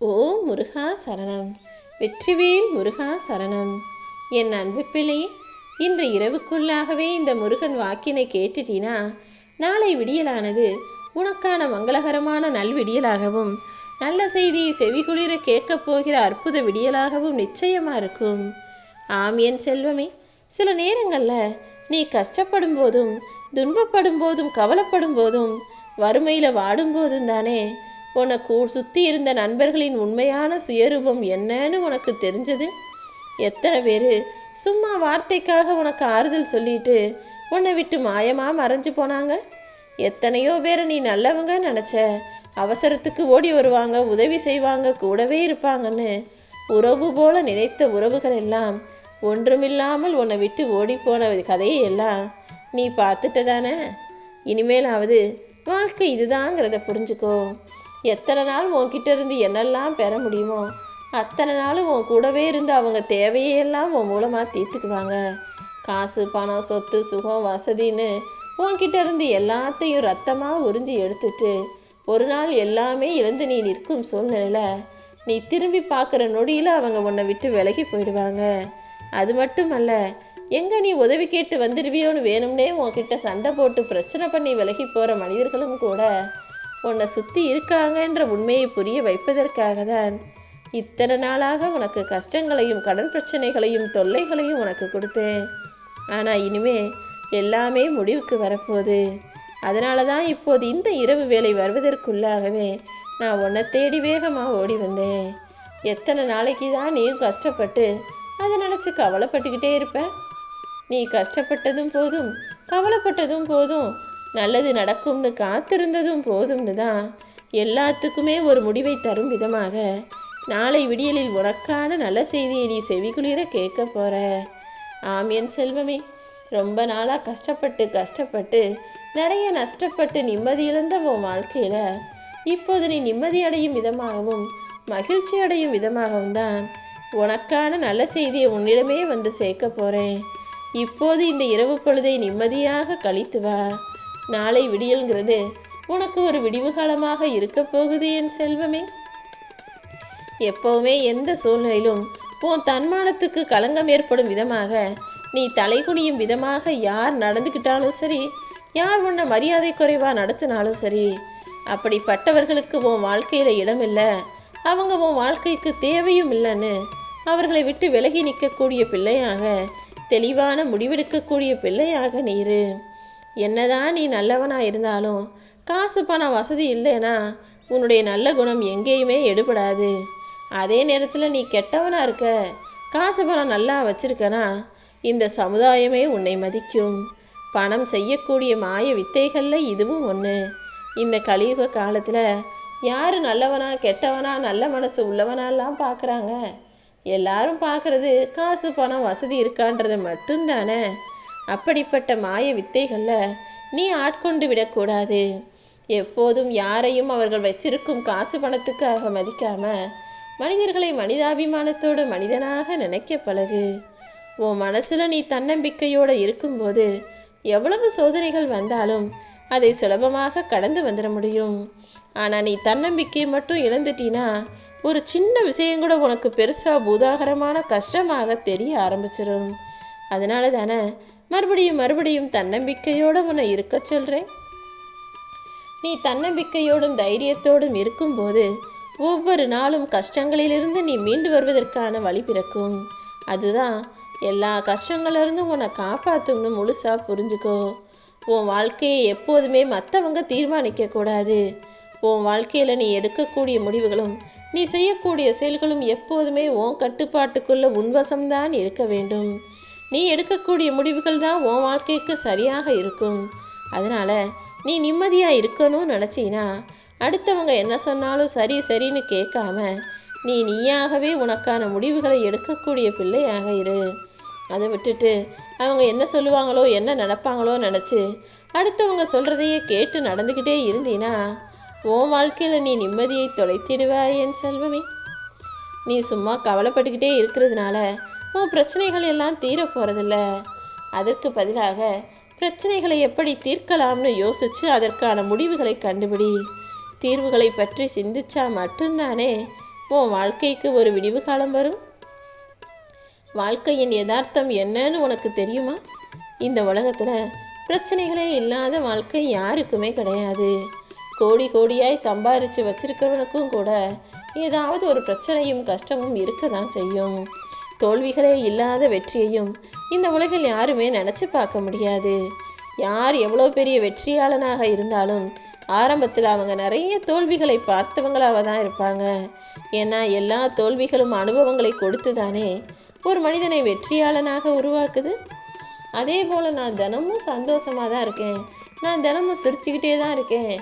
ஓ முருகா சரணம். வெற்றிவேல் முருகா சரணம். என் அன்பு பிள்ளை இன்று இரவுக்குள்ளாகவே இந்த முருகன் வாக்கினை கேட்டுட்டீனா? நாளை விடியலானது. உனக்கான மங்களகரமான நல்விடியலாகவும் நல்ல செய்தியை செவிகுளிர கேட்கப் போகிற அற்புத விடியலாகவும் நிச்சயமா இருக்கும். ஆம் என் செல்வமே சில நேரங்களில் நீ கஷ்டப்படும் போதும் துன்பப்படும் போதும் கவலைப்படும் போதும் வறுமையில் வாடும் போதும் தானே உனக்கு சுற்றி இருந்த நண்பர்களின் உண்மையான சுயரூபம் என்னன்னு உனக்கு தெரிஞ்சது? எத்தனை பேர் சும்மா வார்த்தைக்காக உனக்கு ஆறுதல் சொல்லிட்டு உன்னை விட்டு மாயமாக மறைஞ்சு போனாங்க? எத்தனையோ பேரை நீ நல்லவங்க நினச்ச. அவசரத்துக்கு ஓடி வருவாங்க உதவி செய்வாங்க கூடவே இருப்பாங்கன்னு உறவு போல நினைத்த உறவுகள் எல்லாம் ஒன்றுமில்லாமல் உன்னை விட்டு ஓடி போன கதையை எல்லாம் நீ பார்த்துட்ட தானே இனிமேலாவது வாழ்க்கை இதுதாங்கிறத புரிஞ்சுக்கோ. எத்தனை நாள் உன்கிட்ட இருந்து என்னெல்லாம் பெற முடியுமோ அத்தனை நாளும் உன் கூடவே இருந்து அவங்க தேவையெல்லாம் உன் மூலமாக தீர்த்துக்குவாங்க. காசு பணம் சொத்து சுகம் வசதின்னு உன்கிட்ட இருந்து எல்லாத்தையும் ரத்தமாக உறிஞ்சி எடுத்துட்டு ஒரு நாள் எல்லாமே இழந்து நீ நிற்கும் சூழ்நிலையில் நீ திரும்பி பார்க்குற நொடியில் அவங்க உன்னை விட்டு விலகி போயிடுவாங்க. அது மட்டுமல்ல எங்கே நீ உதவி கேட்டு வந்துடுவியோன்னு வேணும்னே உன்கிட்ட சண்டை போட்டு பிரச்சனை பண்ணி விலகி போகிற மனிதர்களும் கூட உன்னை சுற்றி இருக்காங்கன்ற உண்மையை புரிய வைப்பதற்காக தான் இத்தனை நாளாக உனக்கு கஷ்டங்களையும் கடன் பிரச்சனைகளையும் தொல்லைகளையும் உனக்கு கொடுத்தேன். ஆனால் இனிமே எல்லாமே முடிவுக்கு வரப்போகுது. அதனால தான் இப்போது இந்த இரவு வேலை வருவதற்குள்ளாகவே நான் உன்னை தேடி வேகமாக ஓடி வந்தேன். எத்தனை நாளைக்கு தான் நீயும் கஷ்டப்பட்டு அதை நினச்சி கவலைப்பட்டுக்கிட்டே இருப்ப? நீ கஷ்டப்பட்டதும் போதும் கவலைப்பட்டதும் போதும் நல்லது நடக்கும்னு காத்திருந்ததும் போதும்னு தான் எல்லாத்துக்குமே ஒரு முடிவை தரும் விதமாக. நாளை விடியலில் உனக்கான நல்ல செய்தியை நீ செவிகுளிர கேட்க போற. ஆம் என் செல்வமே ரொம்ப நாளாக கஷ்டப்பட்டு கஷ்டப்பட்டு நிறைய நஷ்டப்பட்டு நிம்மதி இழந்த உன் வாழ்க்கையில் இப்போது நீ நிம்மதி அடையும் விதமாகவும் மகிழ்ச்சி அடையும் விதமாகவும் தான் உனக்கான நல்ல செய்தியை உன்னிடமே வந்து சேர்க்க போகிறேன் இப்போது இந்த இரவு பொழுதை நிம்மதியாக கழித்து வா. நாளை விடியல்ங்கிறது உனக்கு ஒரு விடிவு காலமாக இருக்க போகுது என் செல்வமே. எப்பவுமே எந்த சூழ்நிலையிலும் உன் தன்மானத்துக்கு களங்கம் ஏற்படும் விதமாக நீ தலைகுனியும் விதமாக யார் நடந்துக்கிட்டாலும் சரி யார் உன்னை மரியாதை குறைவா நடத்தினாலும் சரி அப்படிப்பட்டவர்களுக்கு உன் வாழ்க்கையில இடமில்லை. அவங்க உன் வாழ்க்கைக்கு தேவையும் இல்லைன்னு அவர்களை விட்டு விலகி நிற்கக்கூடிய பிள்ளையாக தெளிவான முடிவெடுக்கக்கூடிய பிள்ளையாக நீரு என்னதான் நீ நல்லவனாக இருந்தாலும் காசு பணம் வசதி இல்லைன்னா உன்னுடைய நல்ல குணம் எங்கேயுமே எடுபடாது. அதே நேரத்தில் நீ கெட்டவனாக இருக்க காசு பணம் நல்லா வச்சிருக்கனா இந்த சமுதாயமே உன்னை மதிக்கும். பணம் செய்யக்கூடிய மாய வித்தைகளில் இதுவும் ஒன்று இந்த கலியுக காலத்தில் யார் நல்லவனா கெட்டவனா நல்ல மனசு உள்ளவனாலாம் பார்க்குறாங்க எல்லாரும் பார்க்குறது காசு பணம் வசதி இருக்கான்றது மட்டும்தானே? அப்படிப்பட்ட மாய வித்தைகளில் நீ ஆட்கொண்டு விடக்கூடாது. எப்போதும் யாரையும் அவர்கள் வச்சிருக்கும் காசு பணத்துக்காக மதிக்காம மனிதர்களை மனிதாபிமானத்தோடு மனிதனாக நினைக்க பழகு. உன் மனசுல நீ தன்னம்பிக்கையோட இருக்கும்போது எவ்வளவு சோதனைகள் வந்தாலும் அதை சுலபமாக கடந்து வந்துட முடியும். ஆனால் நீ தன்னம்பிக்கை மட்டும் இழந்துட்டீனா ஒரு சின்ன விஷயம் கூட உனக்கு பெருசா பூதாகரமான கஷ்டமாக தெரிய ஆரம்பிச்சிடும் அதனால தானே மறுபடியும் மறுபடியும் தன்னம்பிக்கையோட உன்னை இருக்க சொல்றேன். நீ தன்னம்பிக்கையோடும் தைரியத்தோடும் இருக்கும்போது ஒவ்வொரு நாளும் கஷ்டங்களிலிருந்து நீ மீண்டு வருவதற்கான வழி பிறக்கும். அதுதான் எல்லா கஷ்டங்களிலிருந்தும் உன்னை காப்பாற்றும்னு முழுசா புரிஞ்சுக்கோ. உன் வாழ்க்கையை எப்போதுமே மற்றவங்க தீர்மானிக்க கூடாது. உன் வாழ்க்கையில் நீ எடுக்கக்கூடிய முடிவுகளும் நீ செய்யக்கூடிய செயல்களும் எப்போதுமே உன் கட்டுப்பாட்டுக்குள்ள உன்வசம்தான் இருக்க வேண்டும். நீ எடுக்கக்கூடிய முடிவுகள் தான் உன் வாழ்க்கைக்கு சரியாக இருக்கும். அதனால நீ நிம்மதியாக இருக்கணும்னு நினச்சினா அடுத்தவங்க என்ன சொன்னாலும் சரி சரின்னு கேட்காம நீ நீயாகவே உனக்கான முடிவுகளை எடுக்கக்கூடிய பிள்ளையாக இரு. அதை விட்டுட்டு அவங்க என்ன சொல்லுவாங்களோ என்ன நினைப்பாங்களோ நினச்சி அடுத்தவங்க சொல்கிறதையே கேட்டு நடந்துக்கிட்டே இருந்தீனா உன் வாழ்க்கையில் நீ நிம்மதியை தொலைத்திடுவாய் என் செல்வமே. நீ சும்மா கவலைப்பட்டுக்கிட்டே இருக்கிறதுனால உன் பிரச்சனைகள் எல்லாம் தீரப்போகிறதில்ல அதற்கு பதிலாக பிரச்சனைகளை எப்படி தீர்க்கலாம்னு யோசிச்சு அதற்கான முடிவுகளை கண்டுபிடி. தீர்வுகளை பற்றி சிந்திச்சா மட்டும்தானே உன் வாழ்க்கைக்கு ஒரு விடிவு காலம் வரும்? வாழ்க்கையின் யதார்த்தம் என்னன்னு உனக்கு தெரியுமா? இந்த உலகத்தில் பிரச்சனைகளே இல்லாத வாழ்க்கை யாருக்குமே கிடையாது. கோடி கோடியாய் சம்பாரித்து வச்சிருக்கிறவனுக்கும் கூட ஏதாவது ஒரு பிரச்சனையும் கஷ்டமும் இருக்க தான் செய்யும். தோல்விகளே இல்லாத வெற்றியையும் இந்த உலகில் யாருமே நினச்சி பார்க்க முடியாது. யார் எவ்வளோ பெரிய வெற்றியாளனாக இருந்தாலும் ஆரம்பத்தில் அவங்க நிறைய தோல்விகளை பார்த்தவங்களாக தான் இருப்பாங்க. ஏன்னா எல்லா தோல்விகளும் அனுபவங்களை கொடுத்து தானே ஒரு மனிதனை வெற்றியாளனாக உருவாக்குது? அதே போல் நான் தினமும் சந்தோஷமாக தான் இருக்கேன். நான் தினமும் சிரிச்சுக்கிட்டே தான் இருக்கேன்.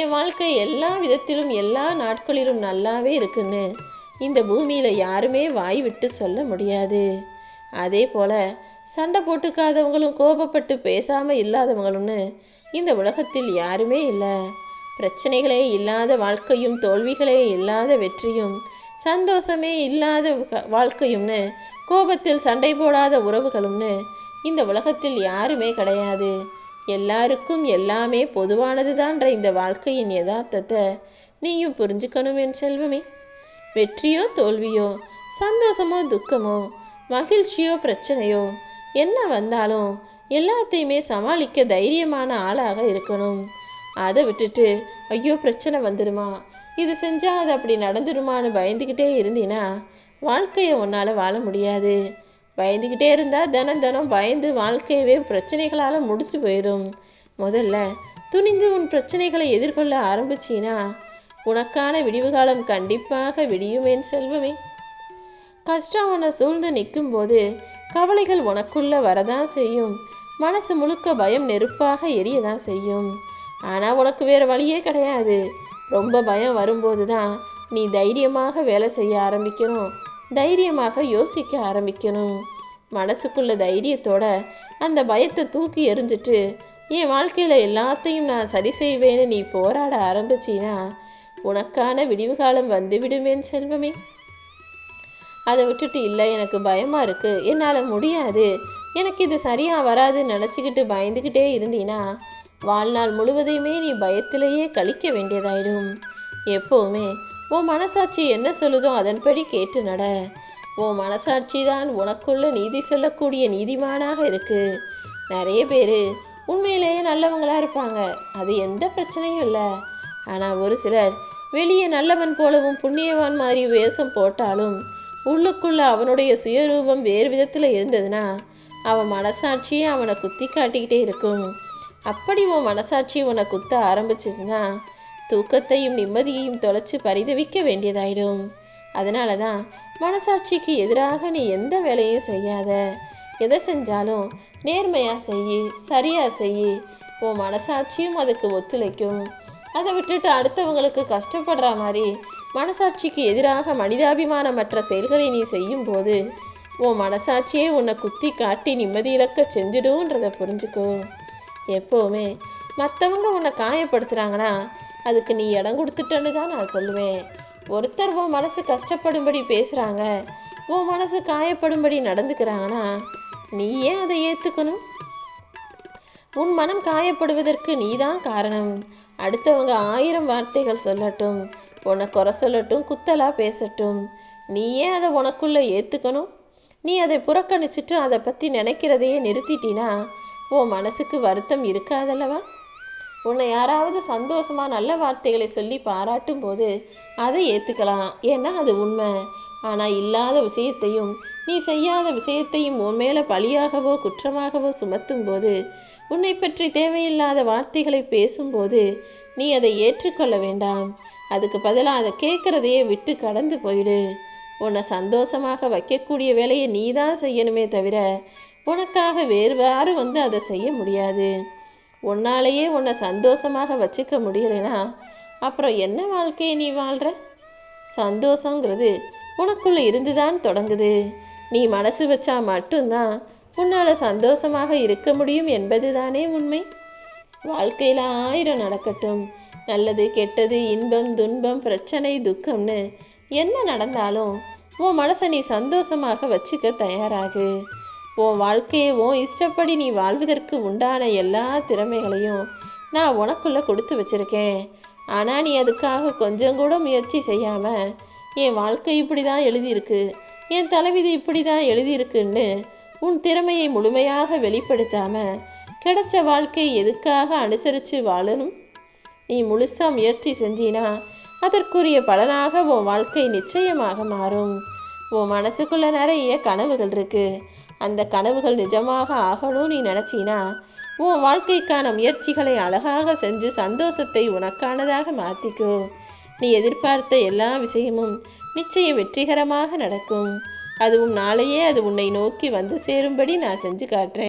என் வாழ்க்கை எல்லா விதத்திலும் எல்லா நாட்களிலும் நல்லாவே இருக்குன்னு இந்த பூமியில் யாருமே வாய் விட்டு சொல்ல முடியாது. அதே போல் சண்டை போட்டுக்காதவங்களும் கோபப்பட்டு பேசாமல் இல்லாதவங்களும்னு இந்த உலகத்தில் யாருமே இல்லை. பிரச்சனைகளே இல்லாத வாழ்க்கையும் தோல்விகளே இல்லாத வெற்றியும் சந்தோஷமே இல்லாத வாழ்க்கையும்னு கோபத்தில் சண்டை போடாத உறவுகளும்னு இந்த உலகத்தில் யாருமே கிடையாது. எல்லாருக்கும் எல்லாமே பொதுவானதுதான்ற இந்த வாழ்க்கையின் யதார்த்தத்தை நீயும் புரிஞ்சுக்கணும் என் செல்வமே. வெற்றியோ தோல்வியோ சந்தோஷமோ துக்கமோ மகிழ்ச்சியோ பிரச்சனையோ என்ன வந்தாலும் எல்லாத்தையுமே சமாளிக்க தைரியமான ஆளாக இருக்கணும். அதை விட்டுட்டு ஐயோ பிரச்சனை வந்துடுமா இது செஞ்சால் அது அப்படி நடந்துடுமான்னு பயந்துக்கிட்டே இருந்தீன்னா வாழ்க்கையை உன்னால் வாழ முடியாது. பயந்துக்கிட்டே இருந்தால் தினம் தினம் பயந்து வாழ்க்கையவே பிரச்சனைகளால் முடிச்சு போயிடும். முதல்ல துணிந்து உன் பிரச்சனைகளை எதிர்கொள்ள ஆரம்பிச்சின்னா உனக்கான விடிவுகாலம் கண்டிப்பாக விடியுமேன் செல்வமே. கஷ்டம் உன்னை சூழ்ந்து நிற்கும்போது கவலைகள் உனக்குள்ள வரதான் செய்யும். மனசு முழுக்க பயம் நெருப்பாக எரியதான் செய்யும். ஆனால் உனக்கு வேறு வழியே கிடையாது. ரொம்ப பயம் வரும்போது தான் நீ தைரியமாக வேலை செய்ய ஆரம்பிக்கணும். தைரியமாக யோசிக்க ஆரம்பிக்கணும். மனசுக்குள்ள தைரியத்தோட அந்த பயத்தை தூக்கி எறிஞ்சிட்டு என் வாழ்க்கையில் எல்லாத்தையும் நான் சரி செய்வேன்னு நீ போராட ஆரம்பிச்சின்னா உனக்கான விடிவு காலம் வந்துவிடுமேன் செல்வமே. அதை விட்டுட்டு இல்லை எனக்கு பயமாக இருக்குது என்னால் முடியாது. எனக்கு இது சரியாக வராதுன்னு நினச்சிக்கிட்டு பயந்துக்கிட்டே இருந்தீனா வாழ்நாள் முழுவதையுமே நீ பயத்திலேயே கழிக்க வேண்டியதாயிடும். எப்போவுமே உன் மனசாட்சி என்ன சொல்லுதோ அதன்படி கேட்டு நட. உன் மனசாட்சி தான் உனக்குள்ள நீதி சொல்லக்கூடிய நீதிமானாக இருக்கு. நிறைய பேர் உண்மையிலேயே நல்லவங்களா இருப்பாங்க. அது எந்த பிரச்சனையும் இல்லை. ஆனால் ஒரு சிலர் வெளியே நல்லவன் போலவும் புண்ணியவான் மாதிரி வேஷம் போட்டாலும் உள்ளுக்குள்ள அவனுடைய சுயரூபம் வேறு விதத்தில் இருந்ததுன்னா அவன் மனசாட்சியே அவனை குத்தி காட்டிக்கிட்டே இருக்கும். அப்படி உன் மனசாட்சி உன்னை குத்த ஆரம்பிச்சதுன்னா தூக்கத்தையும் நிம்மதியையும் தொலைச்சி பரிதவிக்க வேண்டியதாயிடும். அதனால தான் மனசாட்சிக்கு எதிராக நீ எந்த வேலையும் செய்யாத. எதை செஞ்சாலும் நேர்மையாக செய்யி சரியாக செய்யி உன் மனசாட்சியும் அதுக்கு ஒத்துழைக்கும். அதை விட்டுட்டு அடுத்தவங்களுக்கு கஷ்டப்படுற மாதிரி மனசாட்சிக்கு எதிராக மனிதாபிமானமற்ற செயல்களை நீ செய்யும்போது உன் மனசாட்சியே உன்னை குத்தி காட்டி நிம்மதி இழக்க செஞ்சிடுன்றதை புரிஞ்சுக்கோ. எப்போவுமே மற்றவங்க உன்னை காயப்படுத்துகிறாங்கன்னா அதுக்கு நீ இடம் கொடுத்துட்டேன்னு தான் நான் சொல்லுவேன். ஒருத்தர் உன் மனசு கஷ்டப்படும்படி பேசுகிறாங்க உன் மனசு காயப்படும்படி நடந்துக்கிறாங்கன்னா நீ ஏன் அதை ஏற்றுக்கணும் உன் மனம் காயப்படுவதற்கு நீதான் காரணம். அடுத்தவங்க ஆயிரம் வார்த்தைகள் சொல்லட்டும் உன்னை குறை சொல்லட்டும் குத்தலா பேசட்டும். நீ ஏன் அதை உனக்குள்ள ஏற்றுக்கணும் நீ அதை புறக்கணிச்சிட்டு அதை பற்றி நினைக்கிறதையே நிறுத்திட்டினா உன் மனசுக்கு வருத்தம் இருக்காதல்லவா? உன்னை யாராவது சந்தோஷமா நல்ல வார்த்தைகளை சொல்லி பாராட்டும் போது அதை ஏற்றுக்கலாம் ஏன்னா அது உண்மை. ஆனால் இல்லாத விஷயத்தையும் நீ செய்யாத விஷயத்தையும் உன் மேலே பழியாகவோ குற்றமாகவோ சுமத்தும் போது உன்னை பற்றி தேவையில்லாத வார்த்தைகளை பேசும்போது நீ அதை ஏற்றுக்கொள்ள வேண்டாம். அதுக்கு பதிலாக அதை கேட்குறதையே விட்டு கடந்து போயிடு. உன்னை சந்தோஷமாக வைக்கக்கூடிய வேலையை நீ தான் செய்யணுமே தவிர உனக்காக வேறு யாரும் வந்து அதை செய்ய முடியாது. உன்னாலேயே உன்னை சந்தோஷமாக வச்சுக்க முடியலைனா அப்புறம் என்ன வாழ்க்கையை நீ வாழ்கிற சந்தோஷங்கிறது உனக்குள்ள இருந்துதான் தொடங்குது. நீ மனசு வச்சா மட்டும்தான் உன்னால் சந்தோஷமாக இருக்க முடியும் என்பதுதானே உண்மை. வாழ்க்கையில் ஆயிரம் நடக்கட்டும். நல்லது கெட்டது இன்பம் துன்பம் பிரச்சனை துக்கம்னு என்ன நடந்தாலும் உன் மனசை நீ சந்தோஷமாக வச்சுக்க தயாராகு. உன் வாழ்க்கையை உன் இஷ்டப்படி நீ வாழ்வதற்கு உண்டான எல்லா திறமைகளையும் நான் உனக்குள்ளே கொடுத்து வச்சிருக்கேன். ஆனால் நீ அதுக்காக கொஞ்சம் கூட முயற்சி செய்யாமல் என் வாழ்க்கை இப்படி தான் எழுதியிருக்கு என் தலைவிதி இப்படி தான் எழுதியிருக்குன்னு உன் திறமையை முழுமையாக வெளிப்படுத்தாம கிடைச்ச வாழ்க்கை எதுக்காக அனுசரித்து வாழணும்? நீ முழுசா முயற்சி செஞ்சினா அதற்குரிய பலனாக உன் வாழ்க்கை நிச்சயமாக மாறும். உன் மனசுக்குள்ள நிறைய கனவுகள் இருக்கு. அந்த கனவுகள் நிஜமாக ஆகணும் நீ நினச்சினா உன் வாழ்க்கைக்கான முயற்சிகளை அழகாக செஞ்சு சந்தோஷத்தை உனக்கானதாக மாற்றிக்கோ நீ எதிர்பார்த்த எல்லா விஷயமும் நிச்சயம் வெற்றிகரமாக நடக்கும். அதுவும் நாளையே அது உன்னை நோக்கி வந்து சேரும்படி நான் செஞ்சு காட்டுறேன்.